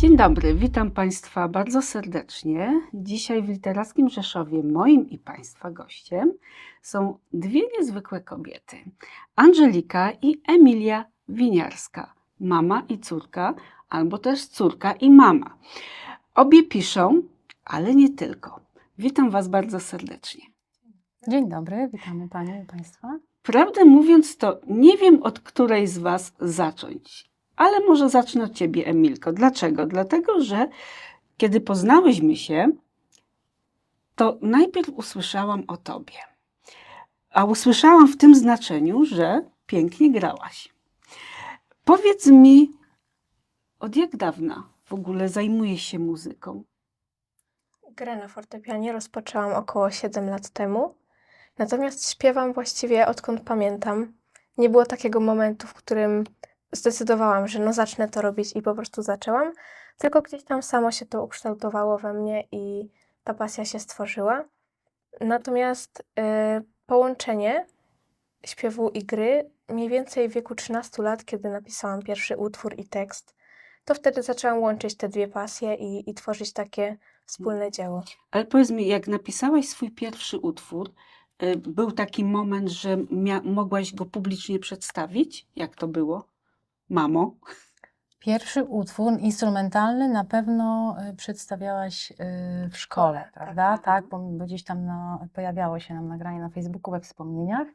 Dzień dobry, witam Państwa bardzo serdecznie. Dzisiaj w Literackim Rzeszowie moim i Państwa gościem są dwie niezwykłe kobiety. Angelika i Emilia Winiarska, mama i córka, albo też córka i mama. Obie piszą, ale nie tylko. Witam Was bardzo serdecznie. Dzień dobry, witamy Panią i Państwa. Prawdę mówiąc, to nie wiem od której z Was zacząć, ale może zacznę od Ciebie, Emilko. Dlaczego? Dlatego, że kiedy poznałyśmy się, to najpierw usłyszałam o Tobie. A usłyszałam w tym znaczeniu, że pięknie grałaś. Powiedz mi, od jak dawna w ogóle zajmujesz się muzyką? Grę na fortepianie rozpoczęłam około 7 lat temu, natomiast śpiewam właściwie odkąd pamiętam. Nie było takiego momentu, w którym zdecydowałam, że no zacznę to robić i po prostu zaczęłam, tylko gdzieś tam samo się to ukształtowało we mnie i ta pasja się stworzyła. Natomiast y, połączenie śpiewu i gry mniej więcej w wieku 13 lat, kiedy napisałam pierwszy utwór i tekst, to wtedy zaczęłam łączyć te dwie pasje i, i tworzyć takie wspólne dzieło. Ale powiedz mi, jak napisałaś swój pierwszy utwór, y, był taki moment, że mogłaś go publicznie przedstawić? Jak to było? Mamo? Pierwszy utwór instrumentalny na pewno y, przedstawiałaś y, w szkole, tak. prawda? Tak, bo bo gdzieś tam na, pojawiało się nam nagranie na Facebooku we wspomnieniach,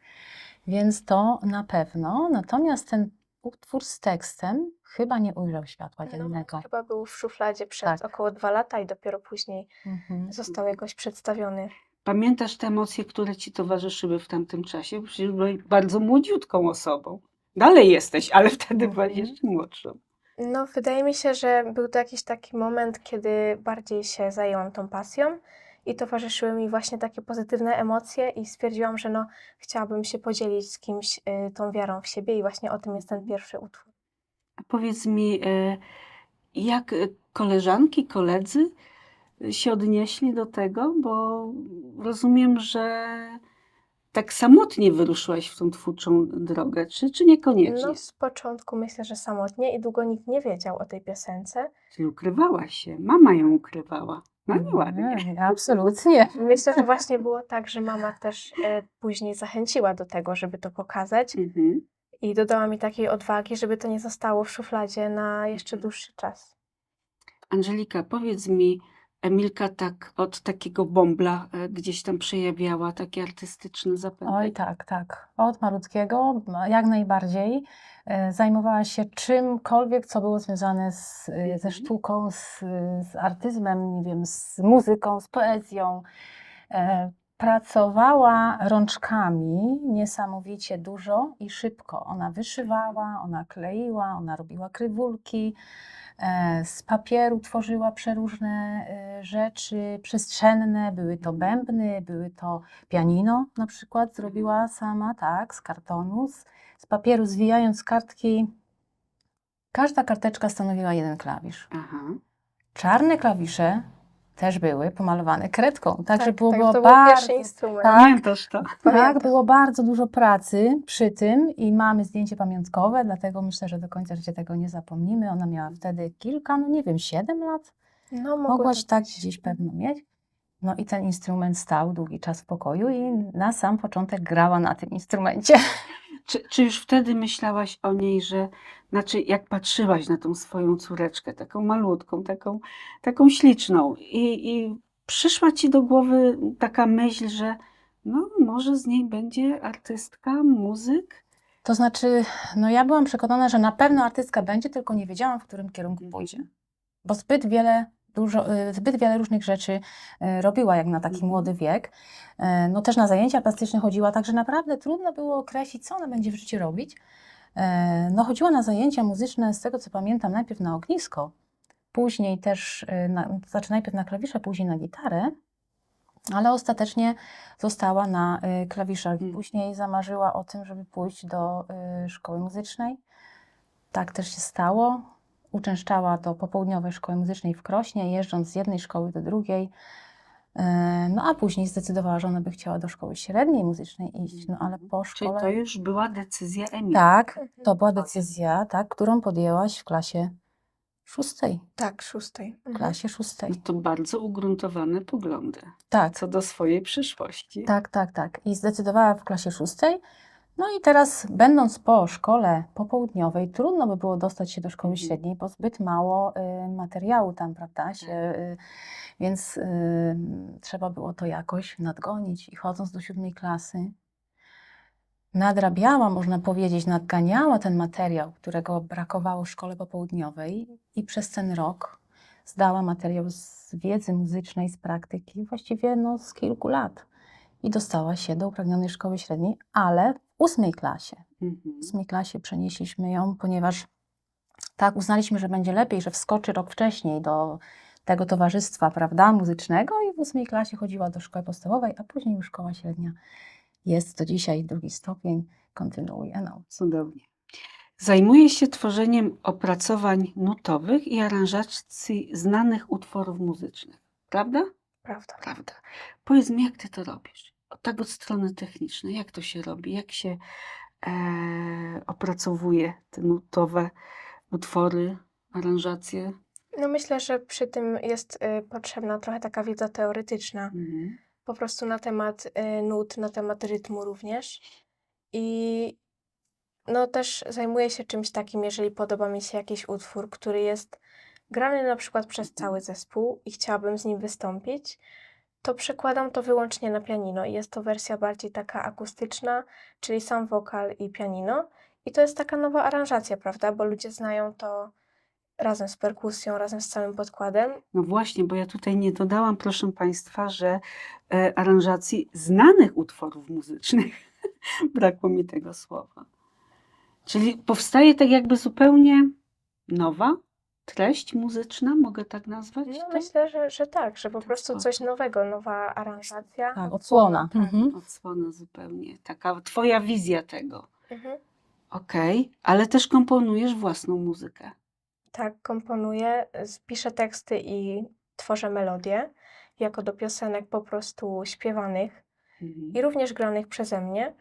więc to na pewno. Natomiast ten utwór z tekstem chyba nie ujrzał światła No, dziennego. chyba był w szufladzie przez Tak. około dwa lata i dopiero później Mhm. został jakoś przedstawiony. Pamiętasz te emocje, które ci towarzyszyły w tamtym czasie? Przecież byłeś bardzo młodziutką osobą. Dalej jesteś, ale wtedy byłaś Mhm. jeszcze młodszą. No, wydaje mi się, że był to jakiś taki moment, kiedy bardziej się zajęłam tą pasją i towarzyszyły mi właśnie takie pozytywne emocje i stwierdziłam, że no, chciałabym się podzielić z kimś y, tą wiarą w siebie i właśnie o tym jest ten pierwszy utwór. A powiedz mi, e, jak e, koleżanki, koledzy e, się odnieśli do tego? Bo rozumiem, że tak samotnie wyruszyłaś w tą twórczą drogę, czy, czy niekoniecznie? No, z początku myślę, że samotnie i długo nikt nie wiedział o tej piosence. Czyli ukrywałaś się, mama ją ukrywała. No nieładnie. Nie, absolutnie. Myślę, że właśnie było tak, że mama też e, później zachęciła do tego, żeby to pokazać Mhm. i dodała mi takiej odwagi, żeby to nie zostało w szufladzie na jeszcze dłuższy czas. Angelika, powiedz mi, Emilka tak od takiego bąbla e, gdzieś tam przejawiała takie artystyczne zapędy? Oj, tak, tak. Od malutkiego, jak najbardziej. E, Zajmowała się czymkolwiek, co było związane z, e, ze Mhm. sztuką, z, z artyzmem, nie wiem, z muzyką, z poezją. Pracowała rączkami niesamowicie dużo i szybko. Ona wyszywała, ona kleiła, ona robiła krywulki. E, Z papieru tworzyła przeróżne e, rzeczy przestrzenne. Były to bębny, były to pianino na przykład zrobiła sama, tak, z kartonu, z, z papieru zwijając kartki. Każda karteczka stanowiła jeden klawisz. Aha. Czarne klawisze też były pomalowane kredką, także było, tak, było to był bardzo, pierwszy instrument. tak, to? tak, było bardzo dużo pracy przy tym i mamy zdjęcie pamiątkowe, dlatego myślę, że do końca życia tego nie zapomnimy. Ona miała wtedy kilka, no nie wiem, siedem lat. No, Mogłaś tak gdzieś pewno mieć. No i ten instrument stał długi czas w pokoju i na sam początek grała na tym instrumencie. Czy, czy już wtedy myślałaś o niej, że, znaczy jak patrzyłaś na tą swoją córeczkę, taką malutką, taką, taką śliczną i, i przyszła ci do głowy taka myśl, że no może z niej będzie artystka, muzyk? To znaczy, no ja byłam przekonana, że na pewno artystka będzie, tylko nie wiedziałam, w którym kierunku pójdzie. Bo zbyt wiele, dużo, y, zbyt wiele różnych rzeczy y, robiła jak na taki Mhm. młody wiek. Y, No też na zajęcia plastyczne chodziła, także naprawdę trudno było określić, co ona będzie w życiu robić. Y, No chodziła na zajęcia muzyczne, z tego co pamiętam, najpierw na ognisko, później też, y, na, znaczy najpierw na klawisze, później na gitarę, ale ostatecznie została na y, klawiszach. Mhm. Później zamarzyła o tym, żeby pójść do szkoły muzycznej. Tak też się stało. Uczęszczała do popołudniowej szkoły muzycznej w Krośnie, jeżdżąc z jednej szkoły do drugiej. E, No a później zdecydowała, że ona by chciała do szkoły średniej muzycznej iść, no ale po Czyli szkole... to już była decyzja Emilii. Tak, Mhm. to była decyzja, tak, którą podjęłaś w klasie szóstej, Tak, szóstej. w Mhm. klasie szóstej. No to bardzo ugruntowane poglądy Tak, co do swojej przyszłości. tak, tak, tak. I zdecydowała w klasie szóstej. No i teraz, będąc po szkole popołudniowej, trudno by było dostać się do szkoły Mhm. średniej, bo zbyt mało y, materiału tam, prawda? Się, y, więc y, trzeba było to jakoś nadgonić. I chodząc do siódmej klasy, nadrabiała, można powiedzieć, nadganiała ten materiał, którego brakowało w szkole popołudniowej i przez ten rok zdała materiał z wiedzy muzycznej, z praktyki, właściwie no, z kilku lat. I dostała się do upragnionej szkoły średniej, ale ósmej klasie. Mhm. W ósmej klasie przenieśliśmy ją, ponieważ tak uznaliśmy, że będzie lepiej, że wskoczy rok wcześniej do tego towarzystwa, prawda, muzycznego i w ósmej klasie chodziła do szkoły podstawowej, a później już szkoła średnia jest do dzisiaj drugi stopień, kontynuuje. No. Cudownie. Zajmuje się tworzeniem opracowań nutowych i aranżacji znanych utworów muzycznych. Prawda? Prawda. Prawda. Powiedz mi, jak ty to robisz? Tak od strony technicznej, jak to się robi? Jak się e, opracowuje te nutowe utwory, aranżacje? No myślę, że przy tym jest y, potrzebna trochę taka wiedza teoretyczna, Mhm. po prostu na temat y, nut, na temat rytmu również. I no też zajmuję się czymś takim, jeżeli podoba mi się jakiś utwór, który jest grany na przykład przez cały zespół i chciałabym z nim wystąpić, to przekładam to wyłącznie na pianino i jest to wersja bardziej taka akustyczna, czyli sam wokal i pianino. I to jest taka nowa aranżacja, prawda? Bo ludzie znają to razem z perkusją, razem z całym podkładem. No właśnie, bo ja tutaj nie dodałam, proszę Państwa, że e, aranżacji znanych utworów muzycznych. Brakło mi tego słowa. Czyli powstaje tak jakby zupełnie nowa treść muzyczna, mogę tak nazwać? No to? myślę, że, że tak, że po To prostu coś nowego, nowa aranżacja. Tak, odsłona. Tak. Mhm. Odsłona zupełnie. Taka twoja wizja tego. Mhm. Okej, ale też komponujesz własną muzykę. Tak, komponuję, piszę teksty i tworzę melodie, jako do piosenek po prostu śpiewanych Mhm. i również granych przeze mnie.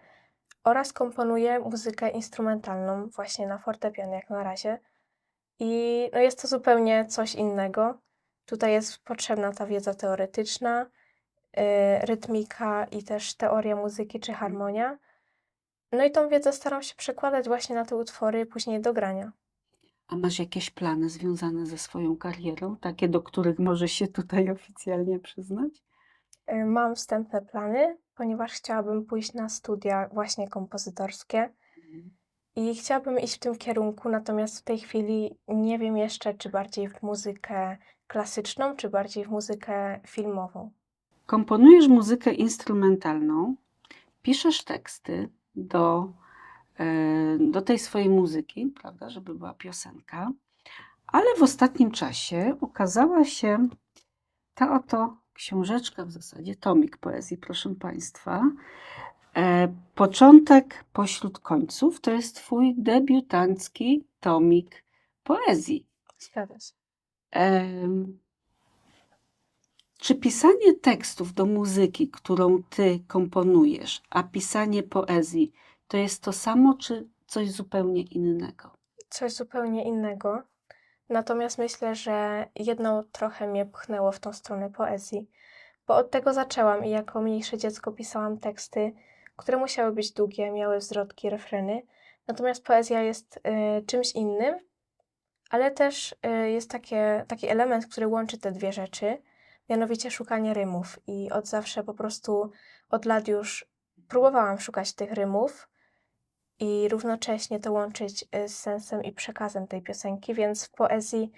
Oraz komponuję muzykę instrumentalną właśnie na fortepian jak na razie. I no jest to zupełnie coś innego. Tutaj jest potrzebna ta wiedza teoretyczna, y, rytmika i też teoria muzyki czy harmonia. No i tą wiedzę staram się przekładać właśnie na te utwory później do grania. A masz jakieś plany związane ze swoją karierą, takie do których możesz się tutaj oficjalnie przyznać? Y, Mam wstępne plany, ponieważ chciałabym pójść na studia właśnie kompozytorskie Mhm. I chciałabym iść w tym kierunku, natomiast w tej chwili nie wiem jeszcze, czy bardziej w muzykę klasyczną, czy bardziej w muzykę filmową. Komponujesz muzykę instrumentalną, piszesz teksty do, e, do tej swojej muzyki, prawda, żeby była piosenka, ale w ostatnim czasie ukazała się ta oto książeczka, w zasadzie tomik poezji, proszę Państwa. E, Początek pośród końców to jest Twój debiutancki tomik poezji. Zgadza się. Czy pisanie tekstów do muzyki, którą ty komponujesz, a pisanie poezji, to jest to samo, czy coś zupełnie innego? Coś zupełnie innego. Natomiast myślę, że jedno trochę mnie pchnęło w tą stronę poezji, bo od tego zaczęłam i jako mniejsze dziecko pisałam teksty, które musiały być długie, miały zwrotki, refreny. Natomiast poezja jest y, czymś innym, ale też y, jest takie, taki element, który łączy te dwie rzeczy, mianowicie szukanie rymów. I od zawsze po prostu, od lat już próbowałam szukać tych rymów i równocześnie to łączyć y, z sensem i przekazem tej piosenki, więc w poezji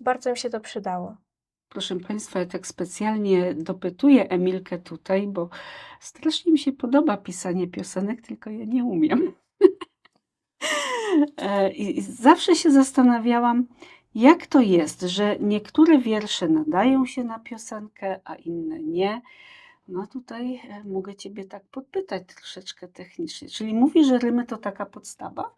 bardzo mi się to przydało. Proszę Państwa, ja tak specjalnie dopytuję Emilkę tutaj, bo strasznie mi się podoba pisanie piosenek, tylko ja nie umiem. E, I zawsze się zastanawiałam, jak to jest, że niektóre wiersze nadają się na piosenkę, a inne nie. No tutaj e, mogę Ciebie tak podpytać troszeczkę technicznie. Czyli mówi, że rymy to taka podstawa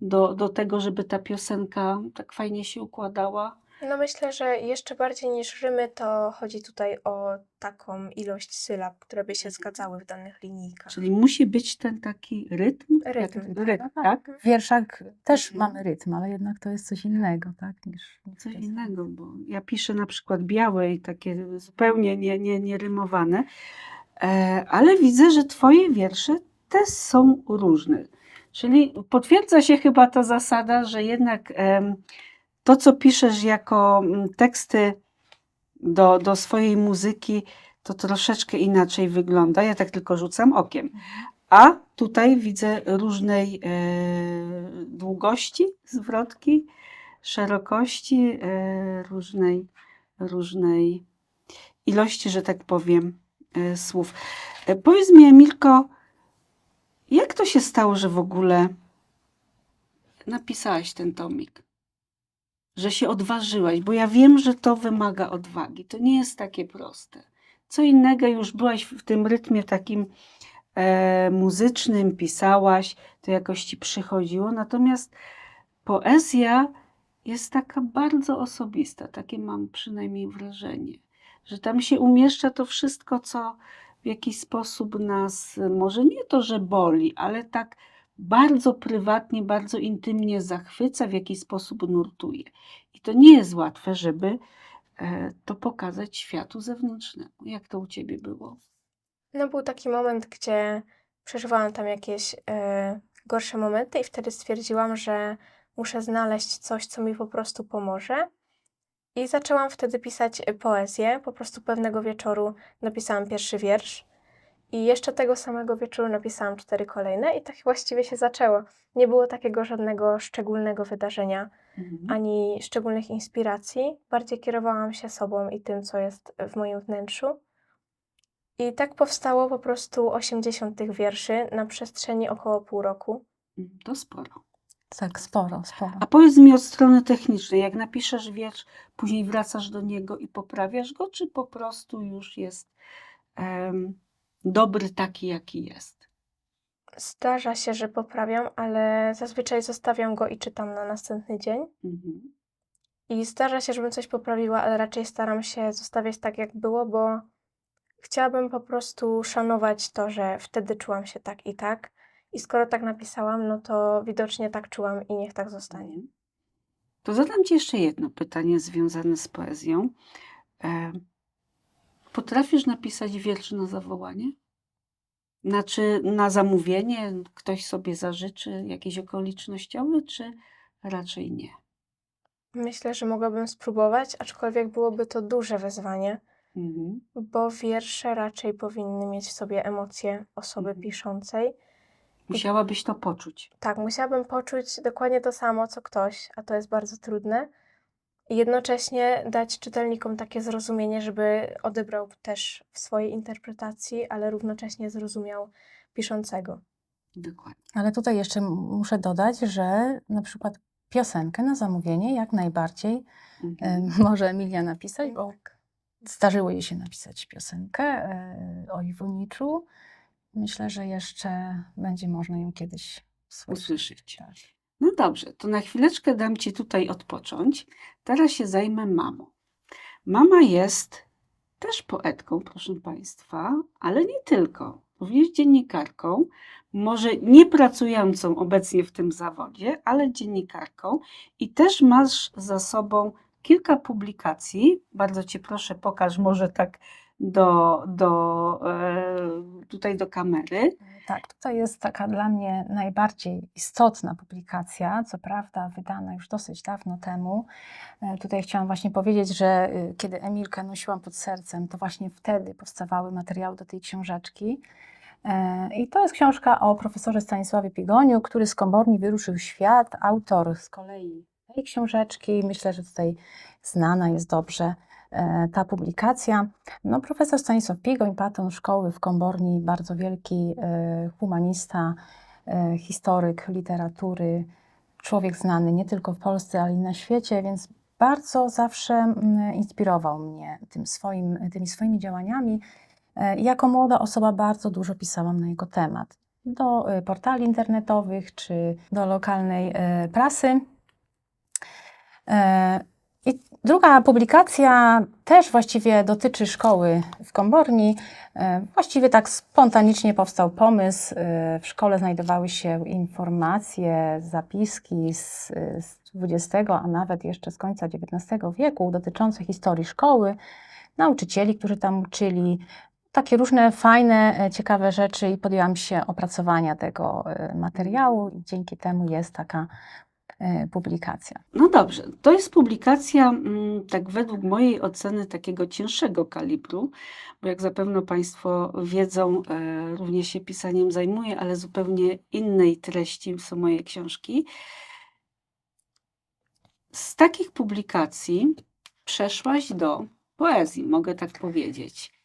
do, do tego, żeby ta piosenka tak fajnie się układała? No myślę, że jeszcze bardziej niż rymy, to chodzi tutaj o taką ilość sylab, które by się zgadzały w danych linijkach. Czyli musi być ten taki rytm? Rytm, Jak, tak, rytm no tak? W wierszach też Mhm. mamy rytm, ale jednak to jest coś innego, tak? Niż, niż Coś piosenka. innego, bo ja piszę na przykład białe i takie zupełnie nie, nie, nie rymowane, e, ale widzę, że twoje wiersze też są różne. Czyli potwierdza się chyba ta zasada, że jednak em, to, co piszesz jako mm, teksty do, do swojej muzyki, to troszeczkę inaczej wygląda. Ja tak tylko rzucam okiem. A tutaj widzę różnej e, długości zwrotki, szerokości, e, różnej, różnej ilości, że tak powiem, e, słów. E, powiedz mi, Emilko, jak to się stało, że w ogóle napisałaś ten tomik? Że się odważyłaś, bo ja wiem, że to wymaga odwagi. To nie jest takie proste. Co innego już byłaś w tym rytmie takim e, muzycznym, pisałaś, to jakoś ci przychodziło. Natomiast poezja jest taka bardzo osobista, takie mam przynajmniej wrażenie, że tam się umieszcza to wszystko, co w jakiś sposób nas, może nie to, że boli, ale tak bardzo prywatnie, bardzo intymnie zachwyca, w jakiś sposób nurtuje. I to nie jest łatwe, żeby e, to pokazać światu zewnętrznemu. Jak to u ciebie było? No był taki moment, gdzie przeżywałam tam jakieś e, gorsze momenty i wtedy stwierdziłam, że muszę znaleźć coś, co mi po prostu pomoże. I zaczęłam wtedy pisać poezję. Po prostu pewnego wieczoru napisałam pierwszy wiersz. I jeszcze tego samego wieczoru napisałam cztery kolejne i tak właściwie się zaczęło. Nie było takiego żadnego szczególnego wydarzenia, Mhm. ani szczególnych inspiracji. Bardziej kierowałam się sobą i tym, co jest w moim wnętrzu. I tak powstało po prostu 80 tych wierszy na przestrzeni około pół roku. Mm, To sporo. Tak, sporo, sporo. A powiedz mi od strony technicznej, jak napiszesz wiersz, później wracasz do niego i poprawiasz go, czy po prostu już jest em, dobry taki, jaki jest? Zdarza się, że poprawiam, ale zazwyczaj zostawiam go i czytam na następny dzień. Mhm. I zdarza się, żebym coś poprawiła, ale raczej staram się zostawiać tak, jak było, bo chciałabym po prostu szanować to, że wtedy czułam się tak i tak. I skoro tak napisałam, no to widocznie tak czułam i niech tak zostanie. Mhm. To zadam Ci jeszcze jedno pytanie związane z poezją. E, potrafisz napisać wiersz na zawołanie? Znaczy na zamówienie, ktoś sobie zażyczy, jakiś okolicznościowy, czy raczej nie? Myślę, że mogłabym spróbować, aczkolwiek byłoby to duże wyzwanie, Mhm. bo wiersze raczej powinny mieć w sobie emocje osoby Mhm. piszącej. Musiałabyś to poczuć. Tak, musiałabym poczuć dokładnie to samo, co ktoś, a to jest bardzo trudne. I jednocześnie dać czytelnikom takie zrozumienie, żeby odebrał też w swojej interpretacji, ale równocześnie zrozumiał piszącego. Dokładnie. Ale tutaj jeszcze muszę dodać, że na przykład piosenkę na zamówienie jak najbardziej Mhm. e, może Emilia napisać, bo Tak. zdarzyło jej się napisać piosenkę e, o Iwoniczu. Myślę, że jeszcze będzie można ją kiedyś usłyszeć. Usłyszeć. No dobrze, to na chwileczkę dam Ci tutaj odpocząć. Teraz się zajmę mamą. Mama jest też poetką, proszę Państwa, ale nie tylko. Również dziennikarką, może nie pracującą obecnie w tym zawodzie, ale dziennikarką i też masz za sobą kilka publikacji. Bardzo Cię proszę, pokaż może tak do, do, e, tutaj do kamery. Tak, tutaj jest taka dla mnie najbardziej istotna publikacja, co prawda wydana już dosyć dawno temu. E, Tutaj chciałam właśnie powiedzieć, że y, kiedy Emilkę nosiłam pod sercem, to właśnie wtedy powstawały materiały do tej książeczki. E, I to jest książka o profesorze Stanisławie Pigoniu, który z Komorni wyruszył w świat. Autor z kolei tej książeczki, myślę, że tutaj znana jest dobrze ta publikacja. No, profesor Stanisław Pigoń, patron szkoły w Komborni, bardzo wielki e, humanista, e, historyk literatury, człowiek znany nie tylko w Polsce, ale i na świecie, więc bardzo zawsze inspirował mnie tym swoim, tymi swoimi działaniami. E, Jako młoda osoba bardzo dużo pisałam na jego temat. Do e, portali internetowych czy do lokalnej e, prasy. Druga publikacja też właściwie dotyczy szkoły w Komborni. E, Właściwie tak spontanicznie powstał pomysł. E, W szkole znajdowały się informacje, zapiski z, z XX, a nawet jeszcze z końca XIX wieku dotyczące historii szkoły, nauczycieli, którzy tam uczyli. Takie różne fajne, e, ciekawe rzeczy i podjęłam się opracowania tego materiału i dzięki temu jest taka publikacja. No dobrze, to jest publikacja, mm, tak według mojej oceny, takiego cięższego kalibru, bo jak zapewne Państwo wiedzą, e, również się pisaniem zajmuję, ale zupełnie innej treści są moje książki. Z takich publikacji przeszłaś do poezji, mogę tak powiedzieć.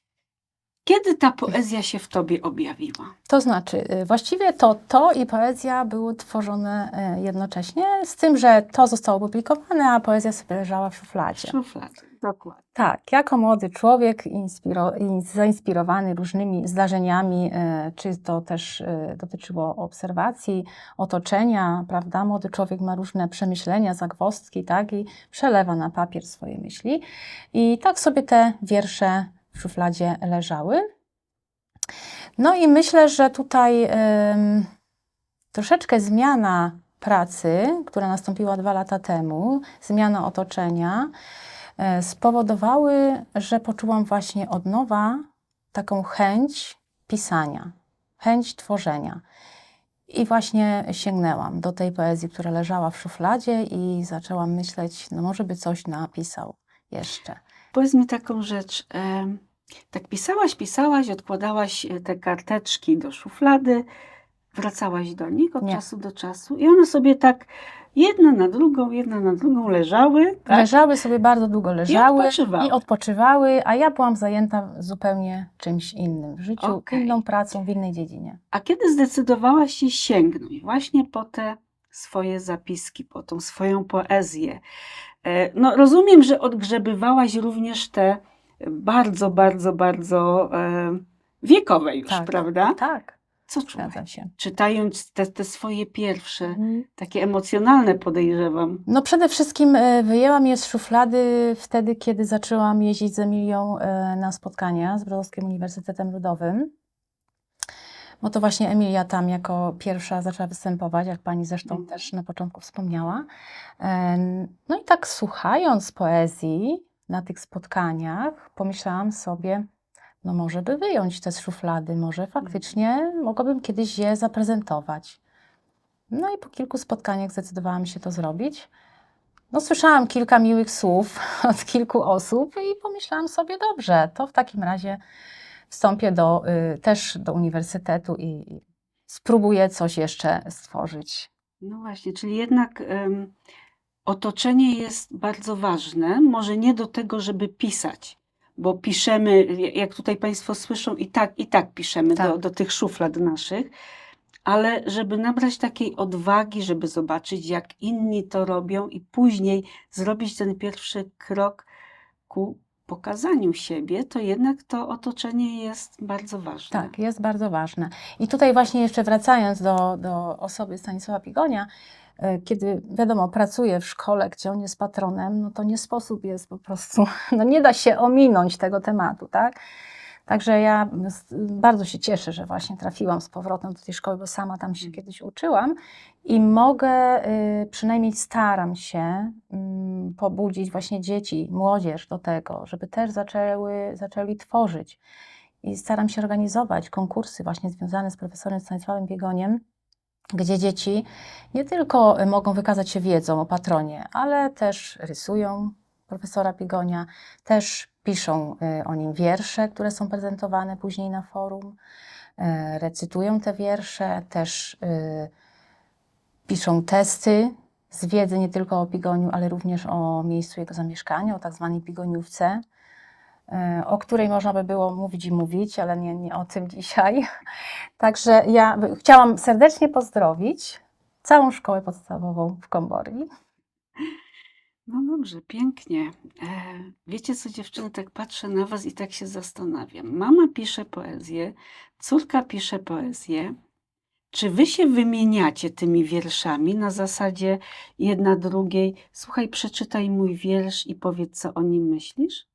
Kiedy ta poezja się w Tobie objawiła? To znaczy, y, właściwie to to i poezja były tworzone y, jednocześnie, z tym, że to zostało opublikowane, a poezja sobie leżała w szufladzie. Szuflady, dokładnie. Tak, jako młody człowiek inspiro, in- zainspirowany różnymi zdarzeniami, y, czy to też dotyczyło obserwacji, otoczenia, prawda? Młody człowiek ma różne przemyślenia, zagwozdki, tak? I przelewa na papier swoje myśli. I tak sobie te wiersze w szufladzie leżały. No i myślę, że tutaj troszeczkę zmiana pracy, która nastąpiła dwa lata temu, zmiana otoczenia, e, spowodowały, że poczułam właśnie od nowa taką chęć pisania, chęć tworzenia. I właśnie sięgnęłam do tej poezji, która leżała w szufladzie i zaczęłam myśleć, no może by coś napisał jeszcze. Powiedz mi taką rzecz. em, Tak pisałaś, pisałaś, odkładałaś e, te karteczki do szuflady, wracałaś do nich od Nie. czasu do czasu i one sobie tak jedna na drugą, jedna na drugą leżały. Tak? Leżały sobie bardzo długo, leżały odpoczywały. i odpoczywały, a ja byłam zajęta zupełnie czymś innym w życiu, Okej. inną pracą w innej dziedzinie. A kiedy zdecydowałaś się sięgnąć właśnie po te swoje zapiski, po tą swoją poezję? E, No, rozumiem, że odgrzebywałaś również te bardzo, bardzo, bardzo e, wiekowe już, Tak. prawda? Tak, Co zgadzam się. Czytając te, te swoje pierwsze, Mhm. takie emocjonalne podejrzewam. No przede wszystkim e, wyjęłam je z szuflady wtedy, kiedy zaczęłam jeździć z Emilią na spotkania z Brodowskim Uniwersytetem Ludowym. Bo to właśnie Emilia tam jako pierwsza zaczęła występować, jak pani zresztą Mhm. też na początku wspomniała. No i tak słuchając poezji na tych spotkaniach, pomyślałam sobie, no może by wyjąć te szuflady, może faktycznie mogłabym kiedyś je zaprezentować. No i po kilku spotkaniach zdecydowałam się to zrobić. No, słyszałam kilka miłych słów od kilku osób i pomyślałam sobie, dobrze, to w takim razie wstąpię do, y, też do uniwersytetu i, spróbuję coś jeszcze stworzyć. No właśnie, czyli jednak otoczenie jest bardzo ważne. Może nie do tego, żeby pisać, bo piszemy, jak tutaj Państwo słyszą, i tak, i tak piszemy Tak. Do, do tych szuflad naszych, ale żeby nabrać takiej odwagi, żeby zobaczyć, jak inni to robią, i później zrobić ten pierwszy krok ku pokazaniu siebie, to jednak to otoczenie jest bardzo ważne. Tak, jest bardzo ważne. I tutaj właśnie jeszcze wracając do, do osoby Stanisława Pigonia, y, kiedy wiadomo, pracuje w szkole, gdzie on jest patronem, no to nie sposób jest po prostu, no nie da się ominąć tego tematu, tak? Także ja bardzo się cieszę, że właśnie trafiłam z powrotem do tej szkoły, bo sama tam się Mm. kiedyś uczyłam i mogę, y, przynajmniej staram się mm, pobudzić właśnie dzieci, młodzież do tego, żeby też zaczęły, zaczęli tworzyć. I staram się organizować konkursy właśnie związane z profesorem Stanisławem Biegoniem, gdzie dzieci nie tylko y, mogą wykazać się wiedzą o patronie, ale też rysują profesora Biegonia, też piszą y, o nim wiersze, które są prezentowane później na forum, e, recytują te wiersze, też y, piszą testy z wiedzy nie tylko o Pigoniu, ale również o miejscu jego zamieszkania, o tak zwanej Pigoniówce, o której można by było mówić i mówić, ale nie, nie o tym dzisiaj. Także ja chciałam serdecznie pozdrowić całą szkołę podstawową w Komborni. No dobrze, pięknie. E, wiecie co, dziewczyny, tak patrzę na was i tak się zastanawiam. Mama pisze poezję, córka pisze poezję, Czy wy się wymieniacie tymi wierszami na zasadzie jedna drugiej? Słuchaj, przeczytaj mój wiersz i powiedz, co o nim myślisz?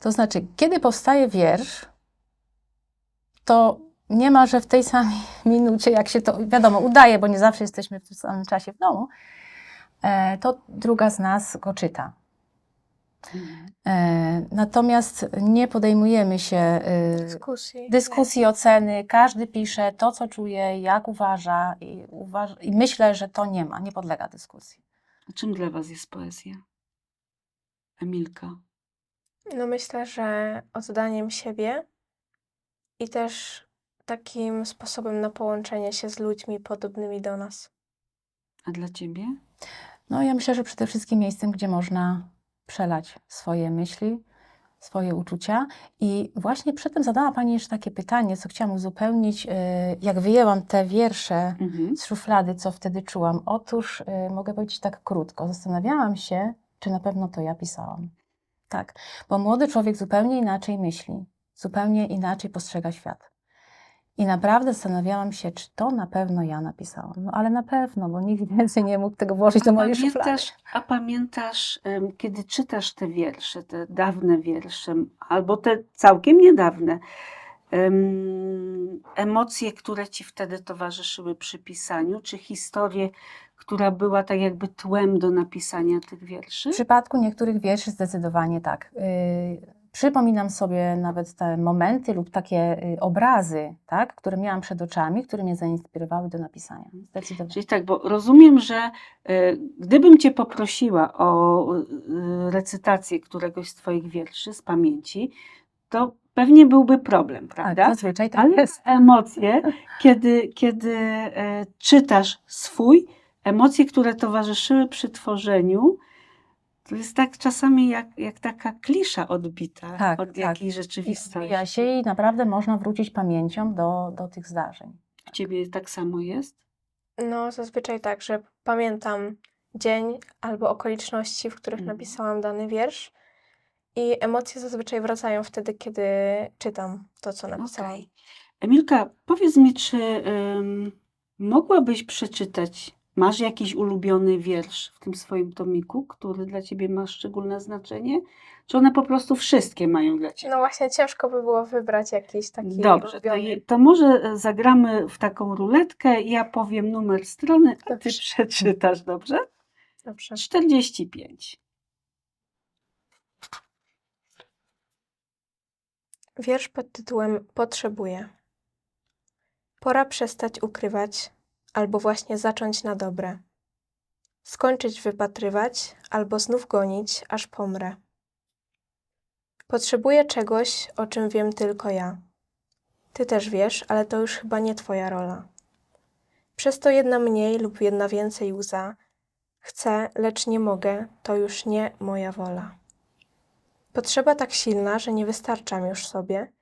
To znaczy, kiedy powstaje wiersz, to nie ma, że w tej samej minucie, jak się to, wiadomo, udaje, bo nie zawsze jesteśmy w tym samym czasie w domu, to druga z nas go czyta. E, Natomiast nie podejmujemy się e, Dyskusji. dyskusji, oceny. Każdy pisze to, co czuje, jak uważa i, uważa, i myślę, że to nie ma, nie podlega dyskusji. A czym dla was jest poezja? Emilka. No myślę, że oddaniem siebie i też takim sposobem na połączenie się z ludźmi podobnymi do nas. A dla ciebie? No ja myślę, że przede wszystkim miejscem, gdzie można przelać swoje myśli, swoje uczucia. I właśnie przedtem zadała Pani jeszcze takie pytanie, co chciałam uzupełnić. y, Jak wyjęłam te wiersze Mhm. z szuflady, co wtedy czułam? Otóż y, mogę powiedzieć tak krótko. Zastanawiałam się, czy na pewno to ja pisałam. Tak, bo młody człowiek zupełnie inaczej myśli, zupełnie inaczej postrzega świat. I naprawdę zastanawiałam się, czy to na pewno ja napisałam. No ale na pewno, bo nikt więcej nie mógł tego włożyć do mojej szuflady. A pamiętasz, kiedy czytasz te wiersze, te dawne wiersze, albo te całkiem niedawne, em, emocje, które ci wtedy towarzyszyły przy pisaniu, czy historię, która była tak jakby tłem do napisania tych wierszy? W przypadku niektórych wierszy zdecydowanie tak. Yy, przypominam sobie nawet te momenty lub takie y, obrazy, tak, które miałam przed oczami, które mnie zainspirowały do napisania. Zdecydowanie. Czyli tak, bo rozumiem, że e, gdybym cię poprosiła o e, recytację któregoś z twoich wierszy z pamięci, to pewnie byłby problem, Tak, prawda? zazwyczaj tak Ale jest. emocje, kiedy, kiedy e, czytasz swój, emocje, które towarzyszyły przy tworzeniu, to jest tak czasami jak, jak taka klisza odbita Tak, od tak. rzeczywistości. odbija się i naprawdę można wrócić pamięcią do, do tych zdarzeń. U ciebie tak samo jest? No, zazwyczaj tak, że pamiętam dzień albo okoliczności, w których Mhm. napisałam dany wiersz i emocje zazwyczaj wracają wtedy, kiedy czytam to, co napisałam. Okej. Emilka, powiedz mi, czy ym, mogłabyś przeczytać, masz jakiś ulubiony wiersz w tym swoim tomiku, który dla ciebie ma szczególne znaczenie? Czy one po prostu wszystkie mają dla ciebie? No właśnie, ciężko by było wybrać jakiś taki Dobrze, to, ulubiony. to może e, zagramy w taką ruletkę. Ja powiem numer strony, a ty przeczytasz, dobrze? Dobrze. 45. Wiersz pod tytułem Potrzebuję. Pora przestać ukrywać, albo właśnie zacząć na dobre. Skończyć wypatrywać, albo znów gonić, aż pomrę. Potrzebuję czegoś, o czym wiem tylko ja. Ty też wiesz, ale to już chyba nie twoja rola. Przez to jedna mniej lub jedna więcej łza. Chcę, lecz nie mogę, to już nie moja wola. Potrzeba tak silna, że nie wystarczam już sobie.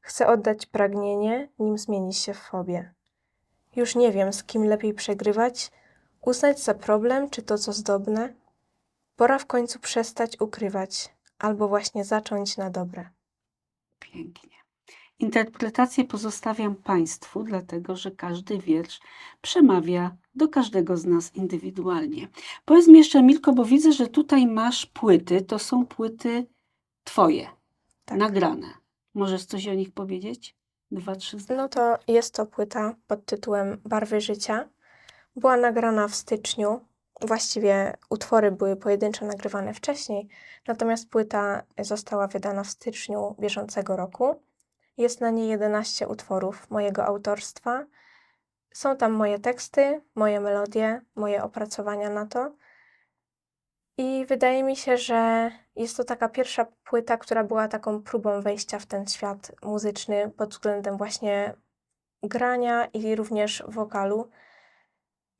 Chcę oddać pragnienie, nim zmieni się w fobię. Już nie wiem, z kim lepiej przegrywać, uznać za problem, czy to, co zdobne. Pora w końcu przestać ukrywać, albo właśnie zacząć na dobre. Pięknie. Interpretację pozostawiam Państwu, dlatego że każdy wiersz przemawia do każdego z nas indywidualnie. Powiedz mi jeszcze, Milko, bo widzę, że tutaj masz płyty. To są płyty Twoje, Tak. nagrane. Możesz coś o nich powiedzieć? Dwa, trzy zdania. No to jest to płyta pod tytułem Barwy życia. Była nagrana w styczniu. Właściwie utwory były pojedynczo nagrywane wcześniej, natomiast płyta została wydana w styczniu bieżącego roku. Jest na niej 11 utworów mojego autorstwa. Są tam moje teksty, moje melodie, moje opracowania na to. I wydaje mi się, że jest to taka pierwsza płyta, która była taką próbą wejścia w ten świat muzyczny pod względem właśnie grania i również wokalu.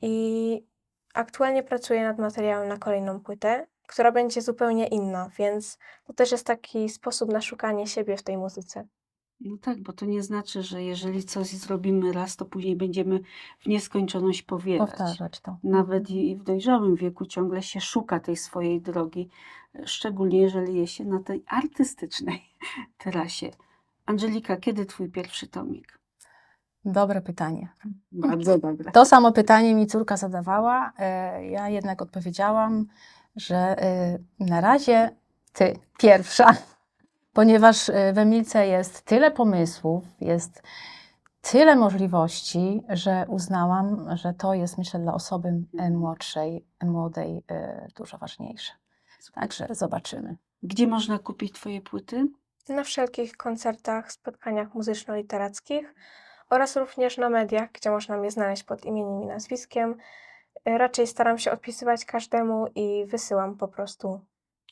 I aktualnie pracuję nad materiałem na kolejną płytę, która będzie zupełnie inna, więc to też jest taki sposób na szukanie siebie w tej muzyce. No tak, bo to nie znaczy, że jeżeli coś zrobimy raz, to później będziemy w nieskończoność powielać. Powtarzać to. Nawet i w dojrzałym wieku ciągle się szuka tej swojej drogi, szczególnie jeżeli jest się na tej artystycznej trasie. Angelika, kiedy twój pierwszy tomik? Dobre pytanie. Bardzo dobre. To samo pytanie mi córka zadawała. e, Ja jednak odpowiedziałam, że e, na razie ty pierwsza, ponieważ e, w Emilce jest tyle pomysłów, jest tyle możliwości, że uznałam, że to jest myślę dla osoby e, młodszej, młodej e, dużo ważniejsze. Także zobaczymy. Gdzie można kupić twoje płyty? Na wszelkich koncertach, spotkaniach muzyczno-literackich oraz również na mediach, gdzie można mnie znaleźć pod imieniem i nazwiskiem. Raczej staram się odpisywać każdemu i wysyłam po prostu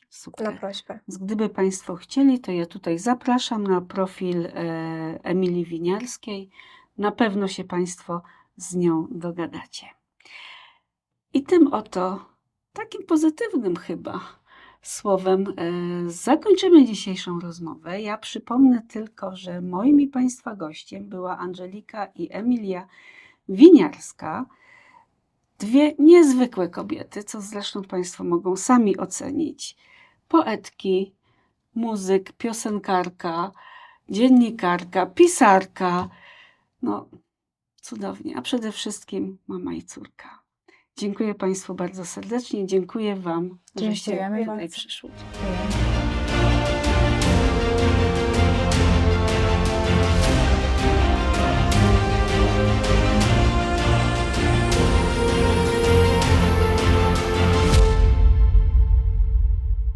Super. na prośbę. Więc Gdyby Państwo chcieli, to ja tutaj zapraszam na profil e, Emilii Winiarskiej. Na pewno się Państwo z nią dogadacie. I tym oto, takim pozytywnym chyba słowem, e, zakończymy dzisiejszą rozmowę. Ja przypomnę tylko, że moim i Państwa gościem była Angelika i Emilia Winiarska. Dwie niezwykłe kobiety, co zresztą Państwo mogą sami ocenić poetki, muzyk, piosenkarka, dziennikarka, pisarka. No, cudownie. A przede wszystkim mama i córka. Dziękuję Państwu bardzo serdecznie. Dziękuję Wam, żeście Dziękujemy tutaj bardzo. przyszły.